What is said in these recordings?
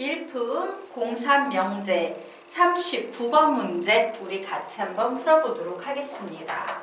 일품 03 명제 39번 문제 우리 같이 한번 풀어보도록 하겠습니다.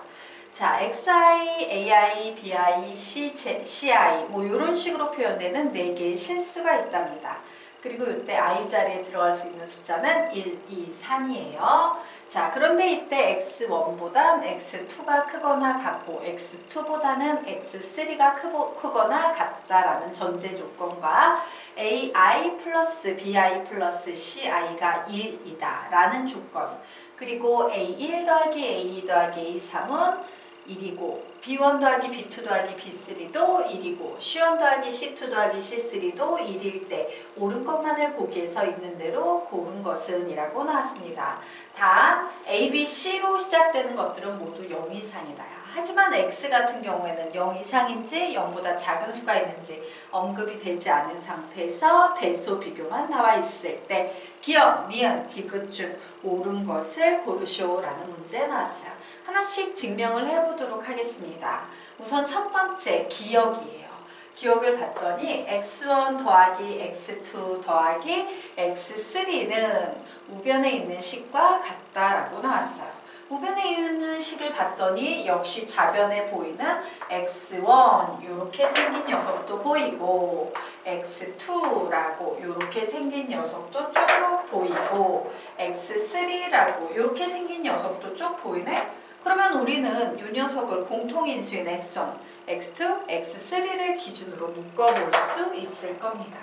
자, xi, ai, bi, ci 뭐 이런 식으로 표현되는 4개의 실수가 있답니다. 그리고 이때 i 자리에 들어갈 수 있는 숫자는 1, 2, 3이에요. 자, 그런데 이때 x1보단 x2가 크거나 같고 x2보다는 x3가 크고, 크거나 같다라는 전제 조건과 ai 플러스 bi 플러스 ci가 1이다 라는 조건 그리고 a1 더하기 a2 더하기 a3은 1이고 b1 더하기 b2 더하기 b3도 1이고 c1 더하기 c2 더하기 c3도 1일 때 옳은 것만을 보기에 서 있는 대로 고른 것은 이라고 나왔습니다. 단 A, B, C로 시작되는 것들은 모두 0 이상이다. 하지만 X 같은 경우에는 0 이상인지 0보다 작은 수가 있는지 언급이 되지 않은 상태에서 대소 비교만 나와 있을 때 기억, 니은, 디귿 중 옳은 것을 고르쇼라는 문제 나왔어요. 하나씩 증명을 해보도록 하겠습니다. 우선 첫 번째 기억이에요. 기억을 봤더니 x1 더하기 x2 더하기 x3는 우변에 있는 식과 같다라고 나왔어요. 우변에 있는 식을 봤더니 역시 좌변에 보이는 x1 이렇게 생긴 녀석도 보이고 x2라고 이렇게 생긴 녀석도 쭉 보이고 x3라고 이렇게 생긴 녀석도 쭉 보이네? 그러면 우리는 이 녀석을 공통인수인 x1, x2, x3를 기준으로 묶어볼 수 있을 겁니다.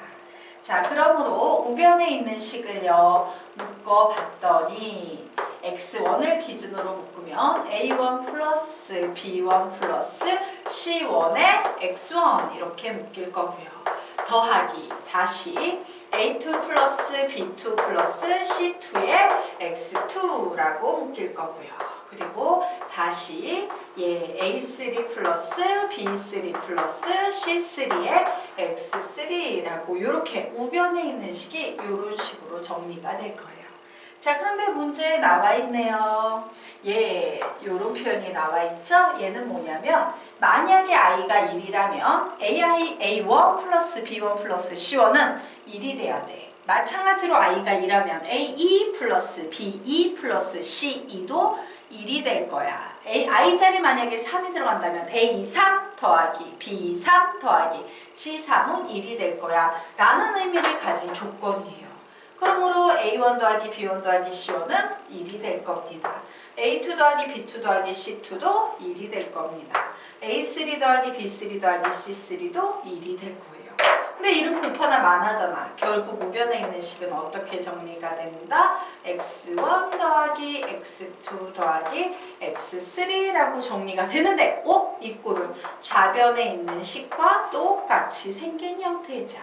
자, 그러므로 우변에 있는 식을요, 묶어봤더니 x1을 기준으로 묶으면 a1 플러스 b1 플러스 c1의 x1 이렇게 묶일 거고요. 더하기 다시 a2 플러스 b2 플러스 c2의 x2라고 묶일 거고요. 그리고 다시 예, A3 플러스 B3 플러스 C3의 X3라고 이렇게 우변에 있는 식이 이런 식으로 정리가 될 거예요. 자, 그런데 문제에 나와 있네요. 예, 이런 표현이 나와 있죠? 얘는 뭐냐면 만약에 i가 1이라면 ai, a1 플러스 b1 플러스 c1은 1이 돼야 돼. 마찬가지로 i가 2라면 a2 플러스 b2 플러스 c2도 1이 될 거야. A, I 자리 만약에 3이 들어간다면 A3 더하기 B3 더하기 C3은 1이 될 거야. 라는 의미를 가진 조건이에요. 그러므로 A1 더하기 B1 더하기 C1은 1이 될 겁니다. A2 더하기 B2 더하기 C2도 1이 될 겁니다. A3 더하기 B3 더하기 C3도 1이 될 거예요. 근데 이름 곱하나 많아잖아. 결국 우변에 있는 식은 어떻게 정리가 된다? x1 더하기 x2 더하기 x3라고 정리가 되는데 어? 이 꼴은 좌변에 있는 식과 똑같이 생긴 형태죠.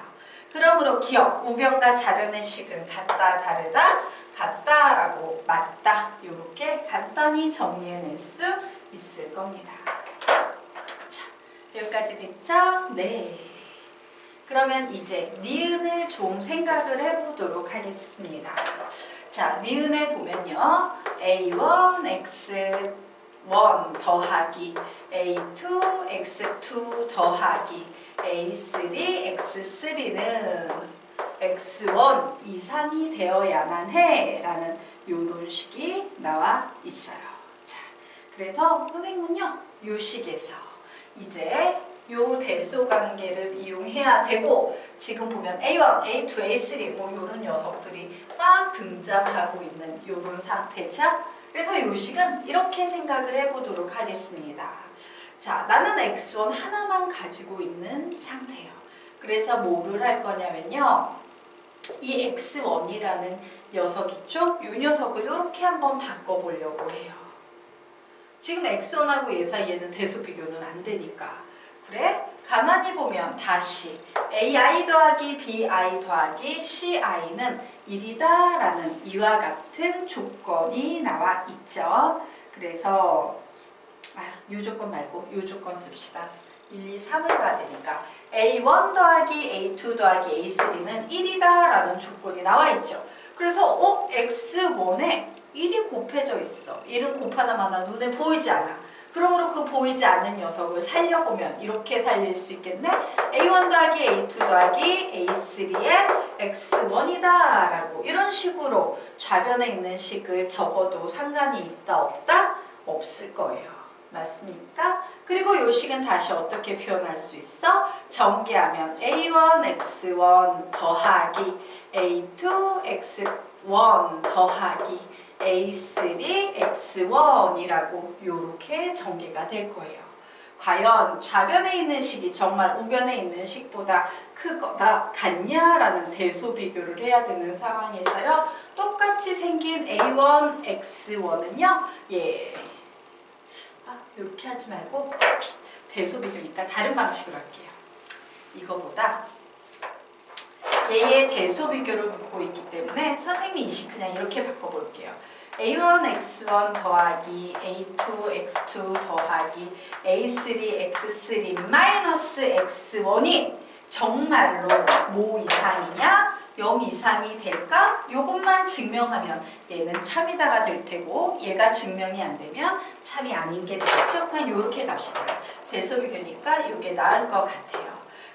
그러므로 기억, 우변과 좌변의 식은 같다, 다르다, 같다라고 맞다 이렇게 간단히 정리해낼 수 있을 겁니다. 자, 여기까지 됐죠? 네. 그러면 이제 니은을 좀 생각을 해보도록 하겠습니다. 자, 니은에 보면요. A1, X1 더하기 A2, X2 더하기 A3, X3는 X1 이상이 되어야만 해 라는 요런 식이 나와 있어요. 자, 그래서 선생님은요. 요 식에서 이제 요 대소 관계를 이용해야 되고 지금 보면 A1, A2, A3 뭐 요런 녀석들이 막 등장하고 있는 요런 상태죠. 그래서 요 식은 이렇게 생각을 해보도록 하겠습니다. 자, 나는 X1 하나만 가지고 있는 상태예요. 그래서 뭐를 할 거냐면요. 이 X1이라는 녀석 있죠? 이 녀석을 이렇게 한번 바꿔보려고 해요. 지금 X1하고 얘 사이에는 대소 비교는 안 되니까. 그래? 가만히 보면 다시 AI 더하기 BI 더하기 CI는 1이다 라는 이와 같은 조건이 나와 있죠. 그래서 아, 요 조건 말고 요 조건 씁시다. 1, 2, 3을 가야 되니까 A1 더하기 A2 더하기 A3는 1이다 라는 조건이 나와 있죠. 그래서 어? X1에 1이 곱해져 있어. 1은 곱하나마나 눈에 보이지 않아. 그러므로 그 보이지 않는 녀석을 살려보면 이렇게 살릴 수 있겠네. A1 더하기 A2 더하기 A3의 x1이다 라고 이런 식으로 좌변에 있는 식을 적어도 상관이 있다 없다? 없을 거예요. 맞습니까? 그리고 요 식은 다시 어떻게 표현할 수 있어? 전개하면 a1 x1 더하기 a2 x1 더하기 a3 x1이라고 요렇게 전개가 될 거예요. 과연 좌변에 있는 식이 정말 우변에 있는 식보다 크거나 같냐라는 대소 비교를 해야 되는 상황에서요. 똑같이 생긴 A1, X1은요. 예. 아, 이렇게 하지 말고 대소 비교니까 다른 방식으로 할게요. 이거보다 얘의 대소 비교를 묻고 있기 때문에 선생님이 이식 그냥 이렇게 바꿔볼게요. A1 x1 더하기 A2 x2 더하기 A3 x3 마이너스 x1이 정말로 뭐 이상이냐? 0 이상이 될까? 요것만 증명하면 얘는 참이다가 될 테고 얘가 증명이 안 되면 참이 아닌 게 되겠죠? 그냥 요렇게 갑시다. 대소비교니까 요게 나을 것 같아요.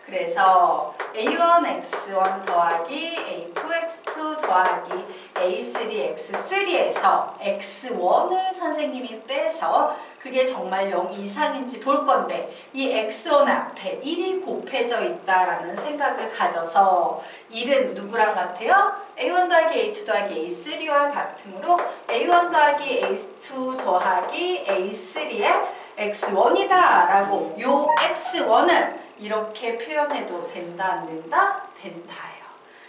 그래서 A1 x1 더하기 A2 x2 더하기 A3 x3에서 x1을 선생님이 빼서 그게 정말 0 이상인지 볼 건데 이 x1 앞에 1이 곱해져 있다라는 생각을 가져서 1은 누구랑 같아요? A1 더하기 A2 더하기 A3와 같으므로 A1 더하기 A2 더하기 A3의 x1이다 라고 요 x1을 이렇게 표현해도 된다 안 된다? 된다예요.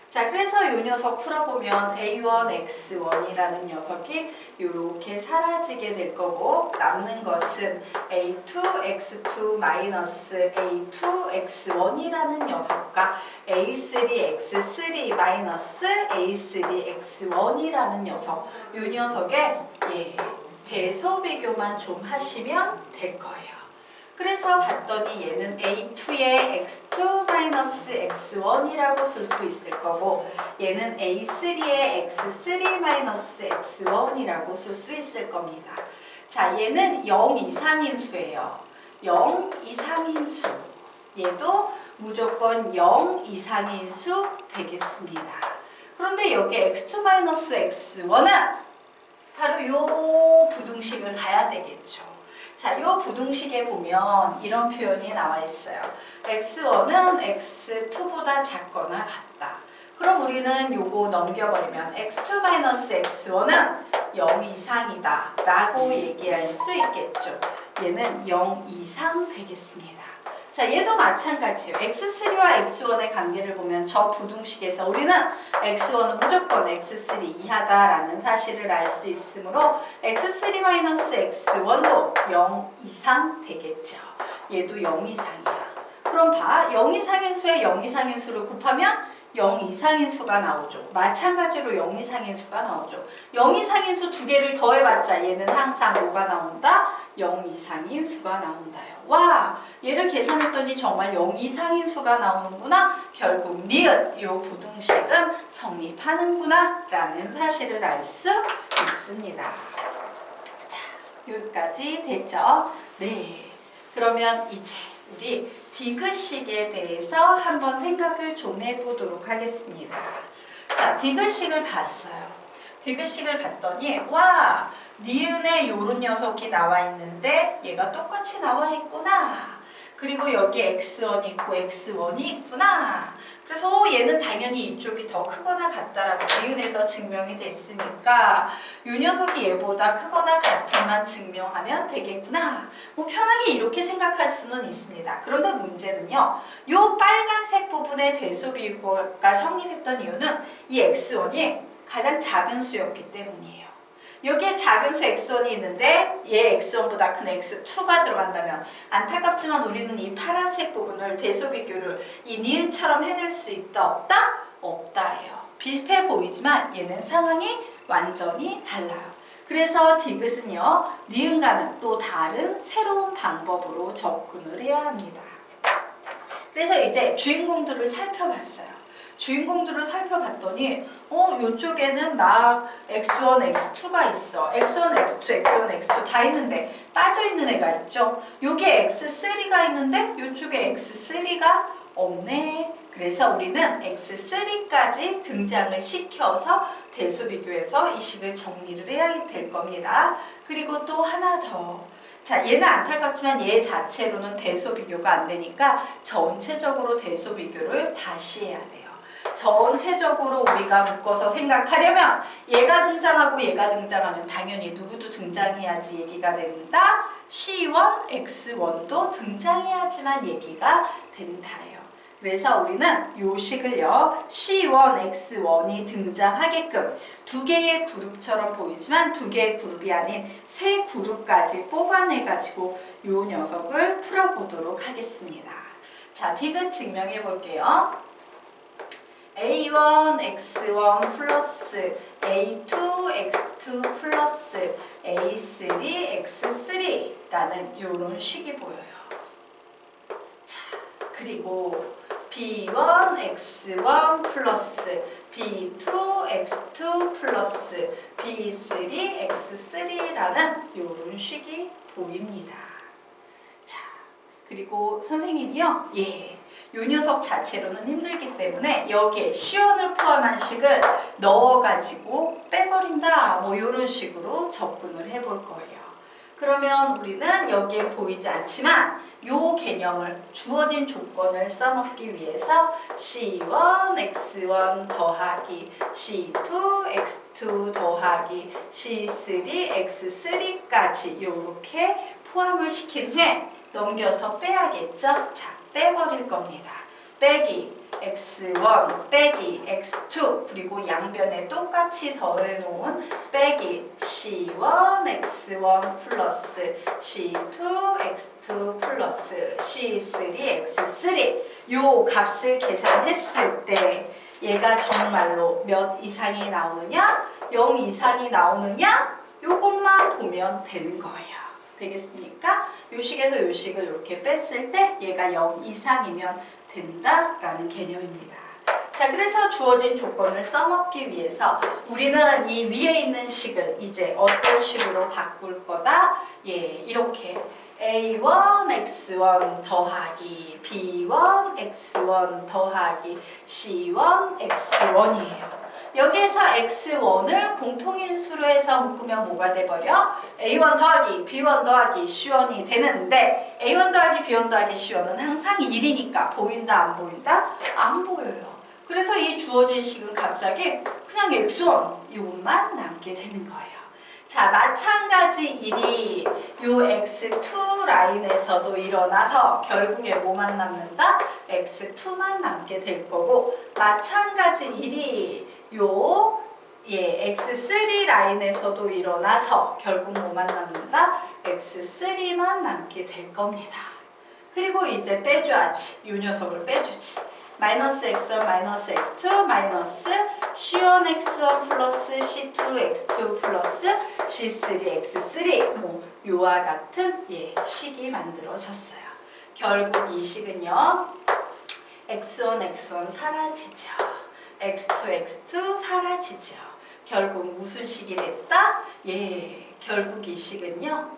자 그래서 이 녀석 풀어보면 A1 X1이라는 녀석이 이렇게 사라지게 될 거고 남는 것은 A2 X2 마이너스 A2 X1이라는 녀석과 A3 X3 마이너스 A3 X1이라는 녀석 이 녀석의 예, 대소 비교만 좀 하시면 될 거예요. 그래서 봤더니 얘는 A2의 X2 마이너스 X1이라고 쓸 수 있을 거고 얘는 A3의 X3 마이너스 X1이라고 쓸 수 있을 겁니다. 자, 얘는 0 이상인 수예요. 0 이상인 수. 얘도 무조건 0 이상인 수 되겠습니다. 그런데 여기 X2 마이너스 X1은 바로 요 부등식을 봐야 되겠죠. 자, 요 부등식에 보면 이런 표현이 나와 있어요. x1은 x2보다 작거나 같다. 그럼 우리는 요거 넘겨버리면 x2-x1은 0 이상이다 라고 얘기할 수 있겠죠. 얘는 0 이상 되겠습니다. 자, 얘도 마찬가지예요. x3와 x1의 관계를 보면 저 부등식에서 우리는 x1은 무조건 x3 이하다라는 사실을 알 수 있으므로 x3-x1도 0 이상 되겠죠. 얘도 0 이상이야. 그럼 봐. 0 이상인 수에 0 이상인 수를 곱하면 0 이상인 수가 나오죠. 마찬가지로 0 이상인 수가 나오죠. 0 이상인 수 두 개를 더해봤자 얘는 항상 뭐가 나온다? 0 이상인 수가 나온다요. 와, 얘를 계산했더니 정말 0 이상인 수가 나오는구나. 결국 니은 요 부등식은 성립하는구나 라는 사실을 알 수 있습니다. 자, 여기까지 됐죠? 네. 그러면 이제 우리 디귿식에 대해서 한번 생각을 좀 해보도록 하겠습니다. 자, 디귿식을 봤어요. 디귿식을 봤더니 와 니은에 요런 녀석이 나와 있는데 얘가 똑같이 나와 있구나. 그리고 여기 x1이 있고 x1이 있구나. 그래서 얘는 당연히 이쪽이 더 크거나 같다라고 니은에서 증명이 됐으니까 요 녀석이 얘보다 크거나 같은만 증명하면 되겠구나. 뭐 편하게 이렇게 생각할 수는 있습니다. 그런데 문제는요. 요 빨간색 부분의 대소비교가 성립했던 이유는 이 x1이 가장 작은 수였기 때문이에요. 여기에 작은 수 x1이 있는데 얘 x1보다 큰 x2가 들어간다면 안타깝지만 우리는 이 파란색 부분을 대소비교를 이 니은처럼 해낼 수 있다 없다? 없다예요. 비슷해 보이지만 얘는 상황이 완전히 달라요. 그래서 디귿은요 니은과는 또 다른 새로운 방법으로 접근을 해야 합니다. 그래서 이제 주인공들을 살펴봤어요. 주인공들을 살펴봤더니 어 요쪽에는 막 x1, x2가 있어. x1, x2, x1, x2 다 있는데 빠져 있는 애가 있죠. 요게 x3가 있는데 요쪽에 x3가 없네 그래서 우리는 x3까지 등장을 시켜서 대수 비교해서 이 식을 정리를 해야 될 겁니다. 그리고 또 하나 더. 자, 얘는 안타깝지만 얘 자체로는 대수 비교가 안 되니까 전체적으로 대수 비교를 다시 해야 돼요. 전체적으로 우리가 묶어서 생각하려면 얘가 등장하고 얘가 등장하면 당연히 누구도 등장해야지 얘기가 된다. C1, X1도 등장해야지만 얘기가 된다예요. 그래서 우리는 요 식을요 C1, X1이 등장하게끔 두 개의 그룹처럼 보이지만 두 개의 그룹이 아닌 세 그룹까지 뽑아내가지고 요 녀석을 풀어보도록 하겠습니다. 자, 디귿 증명해 볼게요. A1, X1 플러스 A2, X2 플러스 A3, X3라는 요런 식이 보여요. 자, 그리고 B1, X1 플러스 B2, X2 플러스 B3, X3라는 요런 식이 보입니다. 자, 그리고 선생님이요, 예. 요 녀석 자체로는 힘들기 때문에 여기에 시원을 포함한 식을 넣어가지고 빼버린다. 뭐 이런 식으로 접근을 해볼 거예요. 그러면 우리는 여기에 보이지 않지만 요 개념을 주어진 조건을 써먹기 위해서 C1, X1 더하기 C2, X2 더하기 C3, X3까지 요렇게 포함을 시킨 후에 넘겨서 빼야겠죠? 자, 빼버릴 겁니다. 빼기 x1 빼기 x2 그리고 양변에 똑같이 더해놓은 빼기 c1 x1 플러스 c2 x2 플러스 c3 x3 요 값을 계산했을 때 얘가 정말로 몇 이상이 나오느냐 0 이상이 나오느냐 요것만 보면 되는 거예요. 되겠습니까? 요식에서 요식을 이렇게 뺐을 때 얘가 0 이상이면 된다라는 개념입니다. 자, 그래서 주어진 조건을 써먹기 위해서 우리는 이 위에 있는 식을 이제 어떤 식으로 바꿀 거다? 예, 이렇게 A1 X1 더하기 B1 X1 더하기 C1 X1이에요. 여기에서 x1을 공통인수로 해서 묶으면 뭐가 돼버려? a1 더하기 b1 더하기 c1이 되는데 a1 더하기 b1 더하기 c1은 항상 1이니까 보인다 안 보인다? 안 보여요. 그래서 이 주어진 식은 갑자기 그냥 x1 이것만 남게 되는 거예요. 자 마찬가지 일이 요 x2 라인에서도 일어나서 결국에 뭐만 남는다? x2만 남게 될 거고 마찬가지 일이 요 예, x3 라인에서도 일어나서 결국 뭐만 남는다? x3만 남게 될 겁니다. 그리고 이제 빼줘야지. 요 녀석을 빼주지. 마이너스 x1 마이너스 x2 마이너스 c1 x1 플러스 c2 x2 플러스 c3 x3 뭐 요와 같은 예 식이 만들어졌어요. 결국 이 식은요 x1 x1 사라지죠. X2 x2 사라지죠. 결국 무슨 식이 됐다? 예 결국 이 식은요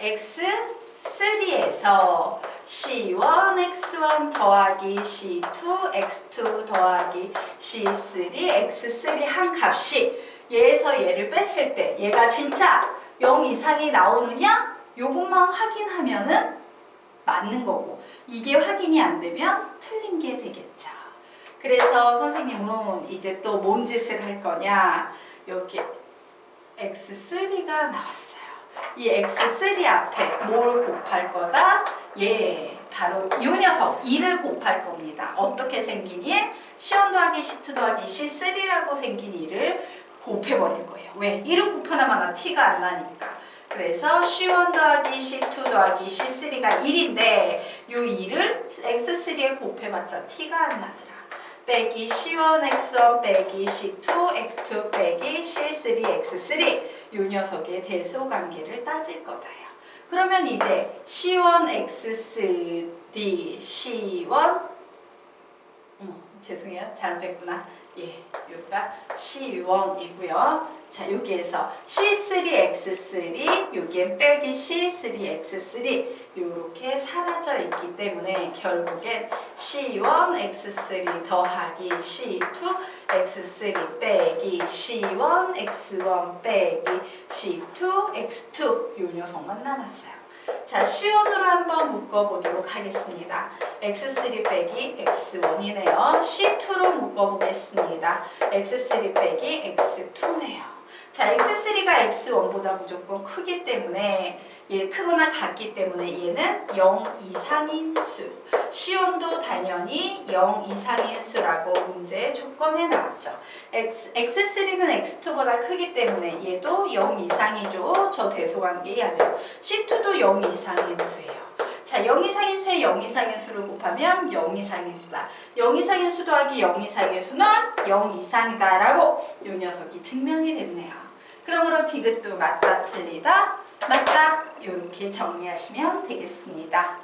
x3에서 c1 x1 더하기 c2 x2 더하기 c3 x3 한 값이 얘에서 얘를 뺐을 때 얘가 진짜 0 이상이 나오느냐? 요것만 확인하면은 맞는 거고 이게 확인이 안 되면 틀린 게 되겠죠. 그래서 선생님은 이제 또 몸짓을 할 거냐? 여기 x3가 나왔어요. 이 x3 앞에 뭘 곱할 거다? 예, 바로 이 녀석 2를 곱할 겁니다. 어떻게 2? C1 더하기 C2 더하기 C3라고 생긴 2를 곱해버릴 거예요. 왜? 1을 곱하나마나 T가 안 나니까. 그래서 C1 더하기 C2 더하기 C3가 1인데 이 2를 X3에 곱해봤자 T가 안 나더라. 빼기 C1 X1 빼기 C2 X2 빼기 C3 X3 이 녀석의 대소 관계를 따질 거다요. 그러면 이제 C1 X3 C1 어머, 죄송해요. 잘못했구나. 예, 여기가 C1이고요. 자, 여기에서 C3X3, 여기엔 빼기 C3X3 이렇게 사라져 있기 때문에 결국엔 C1X3 더하기 C2X3 빼기 C1X1 빼기 C2X2 요 녀석만 남았어요. 자, C1으로 한번 묶어보도록 하겠습니다. X3 빼기 X1이네요. C2로 묶어보겠습니다. X3 빼기 X2네요. 자, X3가 X1보다 무조건 크기 때문에 얘 크거나 같기 때문에 얘는 0 이상인 수. C1도 당연히 0 이상인 수라고 문제의 조건에 나왔죠. X, X3는 X2보다 크기 때문에 얘도 0 이상이죠. 저 대소관계 이하면 C2도 0 이상인 수예요. 자, 0 이상인 수에 0 이상인 수를 곱하면 0 이상인 수다. 0 이상인 수 더하기 0 이상인 수는 0 이상이다 라고 이 녀석이 증명이 됐네요. 그러므로 디귿도 맞다 틀리다 맞다 이렇게 정리하시면 되겠습니다.